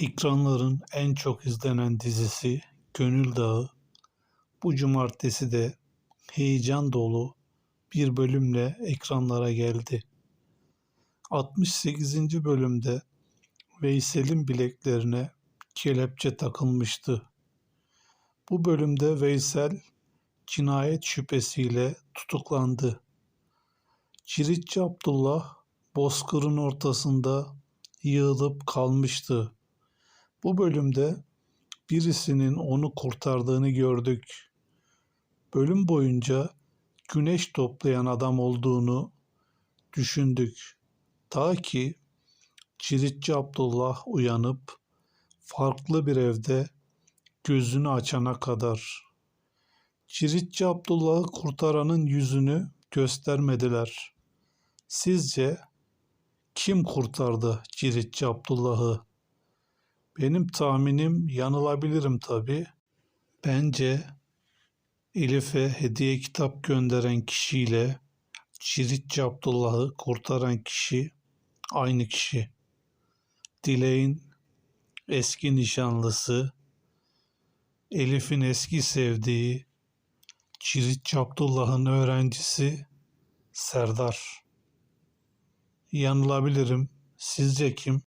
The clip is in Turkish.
Ekranların en çok izlenen dizisi Gönül Dağı bu cumartesi de heyecan dolu bir bölümle ekranlara geldi. 68. bölümde Veysel'in bileklerine kelepçe takılmıştı. Bu bölümde Veysel cinayet şüphesiyle tutuklandı. Ciritçi Abdullah bozkırın ortasında yığılıp kalmıştı. Bu bölümde birisinin onu kurtardığını gördük. Bölüm boyunca güneş toplayan adam olduğunu düşündük. Ta ki Ciritçi Abdullah uyanıp farklı bir evde gözünü açana kadar. Ciritçi Abdullah'ı kurtaranın yüzünü göstermediler. Sizce kim kurtardı Ciritçi Abdullah'ı? Benim tahminim yanılabilirim tabi. Bence Elif'e hediye kitap gönderen kişiyle Ciritçi Abdullah'ı kurtaran kişi aynı kişi. Dilek'in eski nişanlısı, Elif'in eski sevdiği, Ciritçi Abdullah'ın öğrencisi Serdar. Yanılabilirim. Sizce kim?